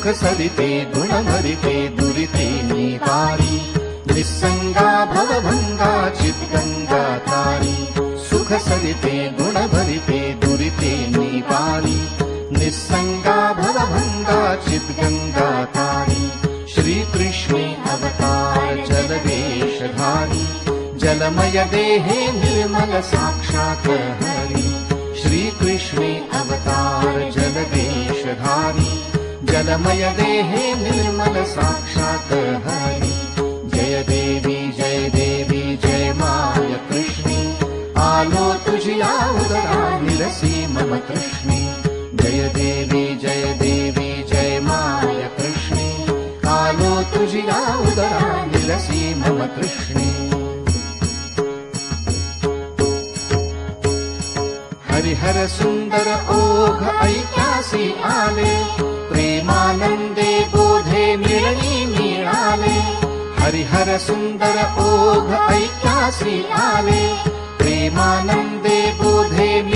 सुख सरिते गुणभरिते दुरिते निवारि निस्सङ्गा भवभङ्गा चिद्गङ्गा तारि। सुख सरिते गुणभरिते दुरिते निवारि निस्सङ्गा भवभङ्गा चिद्गङ्गा तारि। श्रीकृष्णे अवतार जलवेशधारि जलमय देहे निर्मल साक्षात् हरि। श्रीकृष्णे अवतार जलवेशधारि जलमय देहे निर्मल साक्षात् हरि जय देवी जय देवी जय माय कृष्णे। आलो तुझिया उदरा निरसी मम कृष्णे जय देवी जय देवी जय माय कृष्णे। आलो तुझिया उदरा निरसी मम कृष्णे हरिहर सुन्दर ओघ ऐक्यासि आले हरिहर सुन्दर ओघ ऐक्यासि आले प्रेमानन्दे बोधे